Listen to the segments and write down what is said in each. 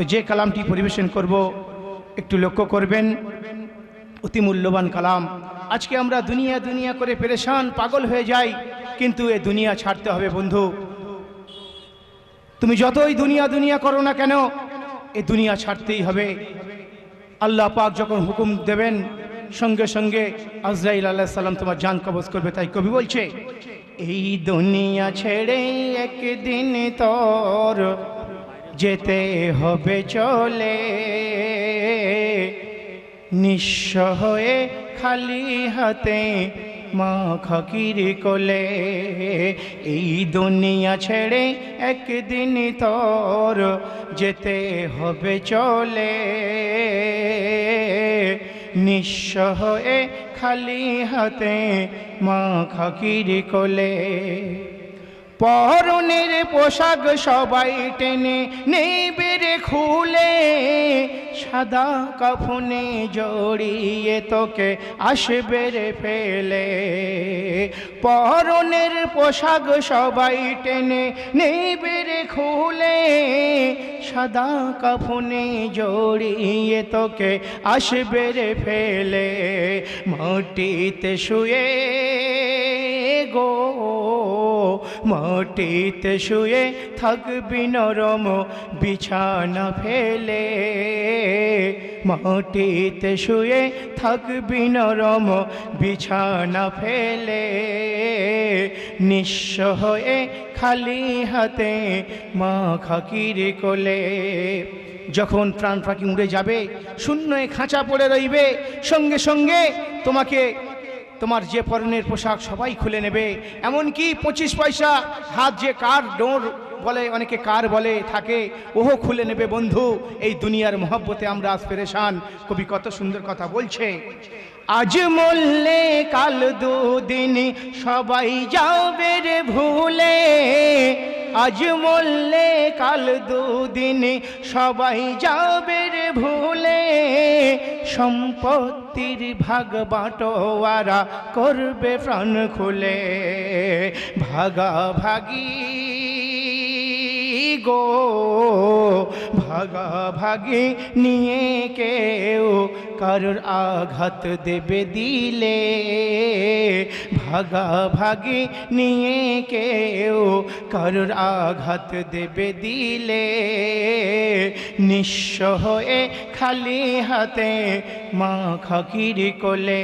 তো যে কালামটি পরিবেশন করব, একটু লক্ষ্য করবেন। অতি মূল্যবান কালাম। আজকে আমরা দুনিয়া দুনিয়া করে পেরেশান, পাগল হয়ে যাই, কিন্তু এ দুনিয়া ছাড়তে হবে, বন্ধু। তুমি যতই দুনিয়া দুনিয়া করো না কেন, এ দুনিয়া ছাড়তেই হবে। আল্লাহ পাক যখন হুকুম দেবেন, সঙ্গে সঙ্গে আজরাইল আল্লাহ সাল্লাম তোমার জান কবজ করবে, তাই কবি বলছে, এই দুনিয়া ছেড়ে একদিন তোর যেতে হবে চলে। নিঃস্ব হয়ে খালি হাতে মা খাকির কোলে। এই দুনিয়া ছেড়ে একদিন তোর যেতে হবে চলে। নিঃস্ব হয়ে খালি হাতে মা খাকির কোলে। পরনের পোশাক সবাই টেনে নেবে রে খুলে, সাদা কাফনে জড়িয়ে তোকে আসবে ফেলে। পরনের পোশাক সবাই টেনে নেবে রে খুলে, সাদা কাফনে জড়িয়ে তোকে আসবে রে ফেলে। মাটিতে শুয়ে গো মাটিতে শুয়ে থাকবি নরম, বিছানা ফেলে। মাটিতে শুয়ে থাকবি নরম, বিছানা ফেলে। নিঃস্ব হয়ে খালি হাতে মা খাকির কোলে। যখন প্রাণ ফাঁকি উড়ে যাবে, শূন্যে খাঁচা পড়ে রইবে, সঙ্গে সঙ্গে তোমাকে তোমার যে পরনের পোশাক সবাই খুলে নেবে, এমনকি পঁচিশ পয়সা হাত যে কার ডোর বলে, অনেকে কার বলে থাকে, ওহো খুলে নেবে বন্ধু, এই দুনিয়ার মহব্বতে আমরা আজ পেরেশান। কবি কত সুন্দর কথা বলছে, আজ মরলে কাল দুদিন সবাই যাবে রে ভুলে। আজ মরলে কাল দুদিন সবাই যাবে ভুলে সম্পত্তির ভাগ বাটোয়ারা করবে প্রাণ খুলে। ভাগা ভাগি গো ভাগা ভাগি নিয়ে কেউ কারোর আঘাত দেবে দিলে, ভাগা ভাগে নিয়ে কেউ কারোর আঘাত দেবে দিলে, নিঃস্ব হয়ে খালি হাতে মা খাকির কোলে,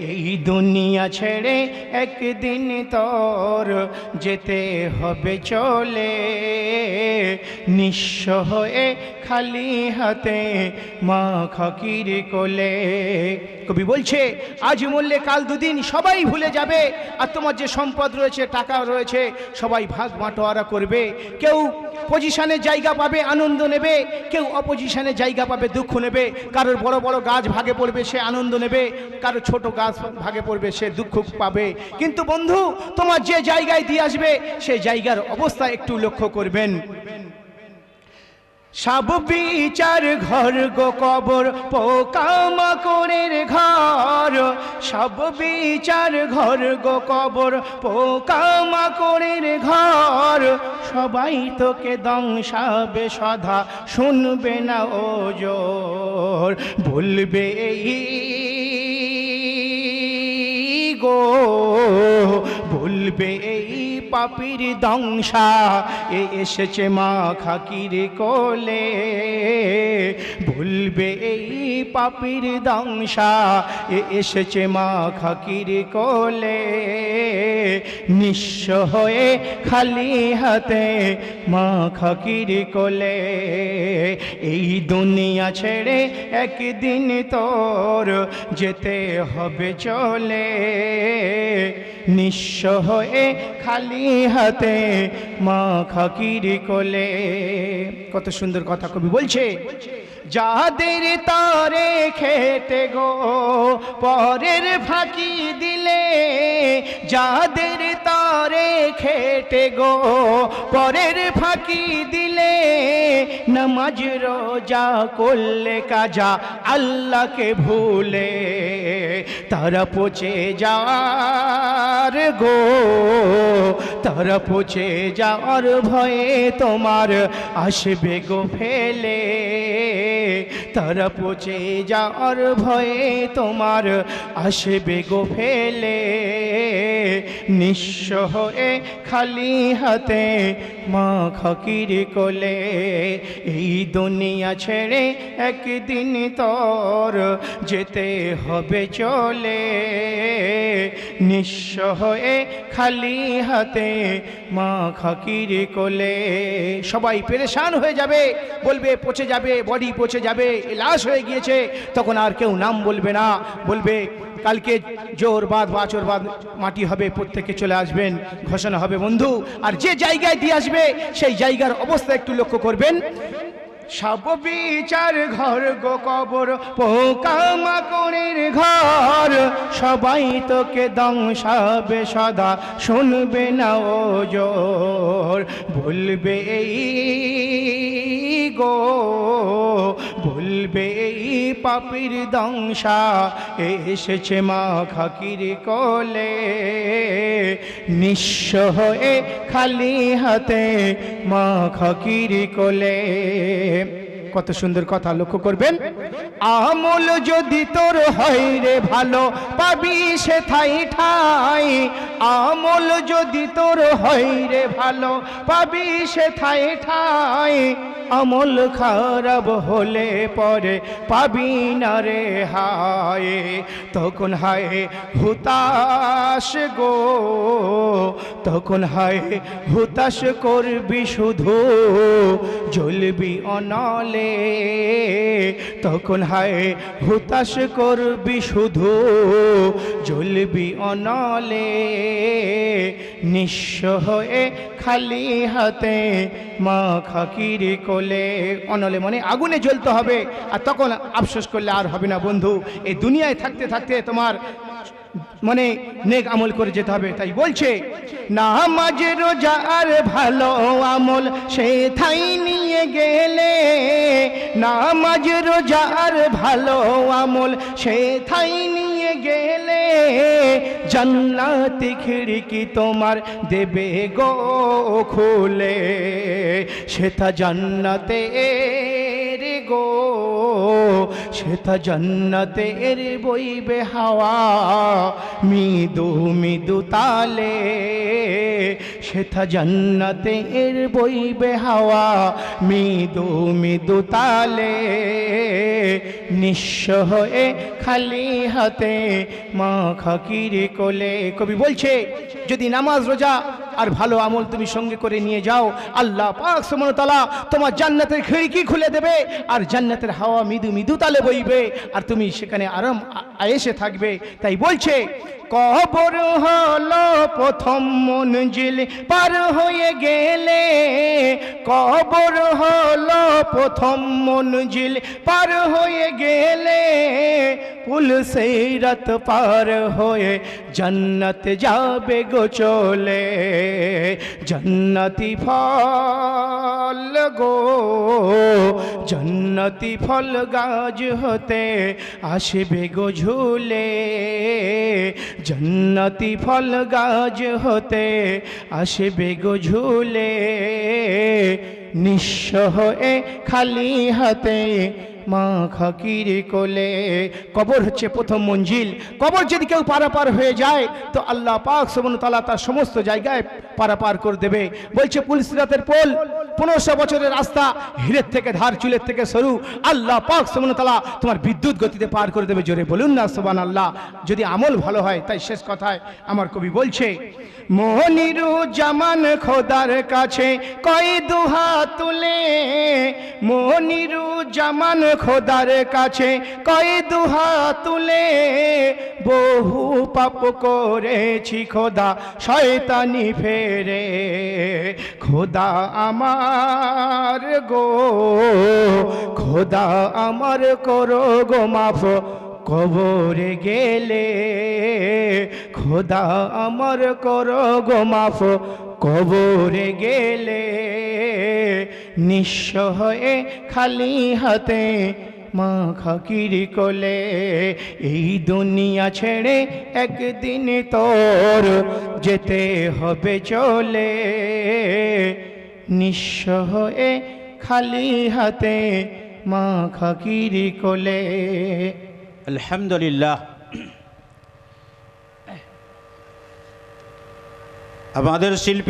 এই দুনিয়া ছেড়ে একদিন তোর যেতে হবে চলে। নিঃস্ব হয়ে খালি হাতে মা খাকির কোলে কবি বলছে, আজ মরলে কাল দুদিন সবাই ভুলে যাবে। আর তোমার যে সম্পদ রয়েছে, টাকা রয়েছে, সবাই ভাগ বাটোয়ারা করবে। কেউ পজিশনে জায়গা পাবে, আনন্দ নেবে। কেউ অপজিশনে জায়গা পাবে, দুঃখ নেবে। কারোর বড় বড় গাছ ভাগে পড়বে, সে আনন্দ নেবে। কারও ছোট গাছ ভাগে পড়বে, সে দুঃখ পাবে। কিন্তু বন্ধু, তোমার যে জায়গায় দিয়ে আসবে, সেই জায়গার অবস্থা একটু লক্ষ্য করবেন। সব বিচার ঘর গো কবর পোকামাকড়ের ঘর। সব বিচার ঘর গো কবর পোকামাকড়ের ঘর। সবাই তোকে দংশাবে সদা, শুনবে না ও জোর। বলবে এই গো এই পাপির দংশা এ এসেছে মা খাকির কোলে। ভুলবে এই পাপির দংশা এ এসেছে মা খাকির কোলে। নিঃস্ব হয়ে খালি হাতে মা খাকির কোলে। এই দুনিয়া ছেড়ে একদিন তোর যেতে হবে চলে। নিঃস্ব হয়ে খালি হাতে মা খাকির কোলে। কত সুন্দর কথা কবি বলছে, যাদের তারে খেতে গো, পরের ফাঁকি দিলে, যাদের তারে খেতে গো, পরের ফাঁকি দিলে দিলে নামাজ রোজা করলে কাজা আল্লাহকে ভুলে, তারা পচে যার গো, তারা পচে যাওয়ার ভয়ে তোমার আসবে গো ফেলে, তারা পচে যাওয়ার ভয়ে তোমার আসবে গো ফেলে। নিঃস্ব হয়ে খালি হাতে মা খকির কোলে। এই দুনিয়া ছেড়ে একদিন তোর যেতে হবে চলে। নিঃস্ব হয়ে খালি হাতে মা খাকির কোলে। সবাই পেরেশান হয়ে যাবে, বলবে পচে যাবে, বডি পচে যাবে লাশ হয়ে গিয়েছে। তখন আর কেউ নাম বলবে না, বলবে কালকে জোর বাদ বাচর বাদ মাটি হবে প্রত্যেকে চলে আসবেন, ঘোষণা হবে, বন্ধু, আর যে জায়গায় দিয়ে আসবে, সেই জায়গার অবস্থা একটু লক্ষ্য করবেন। সব বিচার ঘর গো কবর, পোকা মাকড়ের ঘর। সবাই তোকে দংশাবে সদা, শুনবে না ও জোর, বলবে এই গো বলবে, এই পাপির দংশা এসেছে মা খাকির কোলে। নিঃস্ব হয়ে খালি হাতে মা খাকির কোলে। কত সুন্দর কথা, লক্ষ্য করবেন? আমল যদি তোর হয় রে ভালো, পাবি সে ঠাই ঠাই। আমল যদি তোর হয় রে ভালো, পাবি সে ঠাই ঠাই। আমল খারাপ হলে পরে পাবি না রে হায়। তখন হায় হুতাশ গো, তখন হায় হুতাশ করবি শুধু। জ্বলবি অনলে, তখন হায় হুতাশ করবি শুধু। জ্বলবি অনলে, নিঃস্ব হয়ে খালি হাতে মা খাকির কোলে অনলে মানে আগুনে জ্বলতে হবে। আর তখন আফসোস করলে আর হবে না বন্ধু। এই দুনিয়ায় থাকতে থাকতে তোমার মানে নেক আমল করে যেতে হবে। তাই বলছে নামাজ রোজা আর ভালো আমল সে থাই নিয়ে গেলে নামাজ রোজা আর ভালো আমল সে থাই নিয়ে জান্নাতি খিড়কি তোমার দেবে গো খুলে। সেথা জান্নাতে গো সেটা জান্নাতের বইবে হাওয়া। মৃদু মৃদু তালে সেটা এর বইবে হাওয়া। মৃদু মৃদু তালে নিঃস্ব হয়ে খালি হাতে মা খাকির কোলে। কবি বলছে, যদি নামাজ, রোজা আর ভালো আমল তুমি সঙ্গে করে নিয়ে যাও, আল্লাহ পাক সুমনতলা তোমার জান্নাতের খিড়কি খুলে দেবে আর জান্নাতের হাওয়া মৃদু মৃদু তালে বইবে। আর তুমি সেখানে আরাম আয়েসে থাকবে, তাই বলছে, কবর হলো প্রথম মঞ্জিল পার হয়ে গেলে। কবর হলো প্রথম মঞ্জিল পার হয়ে গেলে। পুল সেই পার হয়ে জন্নত যাবে গো চলে। জন্নতি ফল গো, জন্নতি ফল গাছ হতে আসবে গো ঝুলে। জন্নতি ফল গাছ হতে আসবে গো ঝুলে। নিঃস্ব হয়ে খালি হাতে মা খাকির কোলে। কবর হচ্ছে প্রথম মঞ্জিল। কবর যদি কেউ পারাপার হয়ে যায়, তো আল্লাহ পাক তালা তার সমস্ত জায়গায় পারাপার করে দেবে। বলছে, পুলিশ রাতের পোল, পনেরোশো বছরের রাস্তা, হিরের থেকে ধার, চুলের থেকে সরু। আল্লাহ পাক তালা তোমার বিদ্যুৎ গতিতে পার করে দেবে। জোরে বলুন না সুবান আল্লাহ যদি আমল ভালো হয়, তাই শেষ কথায় আমার কবি বলছে, মোহনিরু জামান খোদার কাছে কয় দুহা তুলে মোহনিরু জামান খোদার কাছে কয় দুহা তুলে, বহু পাপ করেছি খোদা, শয়তানি ফেরে, খোদা আমার গো, খোদা আমার করো গো মাফ, কবরে গেলে, খোদা আমার করো গো মাফ, কবরে গেলে নিঃস্ব হয়ে খালি হাতে মা খাকির কোলে, এই দুনিয়া ছেড়ে একদিন তোর যেতে হবে চলে। নিঃস্ব হয়ে খালি হাতে মা খাকির কোলে। আলহামদুলিল্লাহ। আমাদের শিল্পী